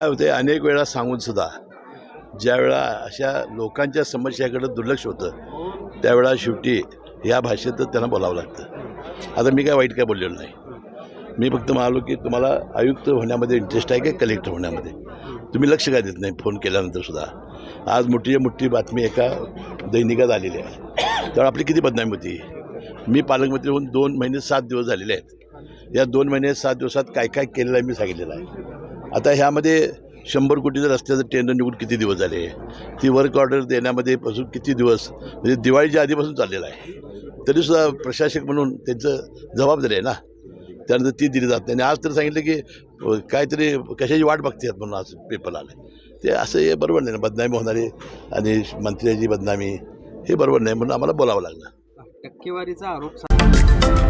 होते अनेक वेळा सांगून सुद्धा ज्यावेळा अशा लोकांच्या समस्याकडे दुर्लक्ष होतं त्यावेळा शेवटी या भाषेत त्यांना बोलावं लागतं. आता मी काय वाईट काय बोललेलो नाही. मी फक्त म्हणालो की तुम्हाला आयुक्त होण्यामध्ये इंटरेस्ट आहे का कलेक्टर होण्यामध्ये? तुम्ही लक्ष काय देत नाही फोन केल्यानंतर सुद्धा? आज मोठी मोठी बातमी एका दैनिकात आलेली आहे. त्यावेळी आपली किती बदनामी होती? मी पालकमंत्री होऊन दोन महिने सात दिवस झालेले आहेत. या दोन महिने सात दिवसात काय काय केलेलं आहे मी सांगितलेलं आहे. आता ह्यामध्ये शंभर कोटीचं रस्त्याचं टेंडर निघून किती दिवस झाले? ती वर्क ऑर्डर देण्यामध्ये पासून किती दिवस? म्हणजे दिवाळीच्या आधीपासून चाललेलं आहे. तरीसुद्धा प्रशासक म्हणून त्यांचं जबाबदारी आहे ना? त्यानंतर ती दिली जात नाही. आणि आज तर सांगितलं की काहीतरी कशाची वाट बघतात म्हणून आज पेपर आलं. ते असं हे बरोबर नाही ना? बदनामी होणारी आणि मंत्र्याची बदनामी हे बरोबर नाही म्हणून आम्हाला बोलावं लागलं. टक्केवारीचा आरोप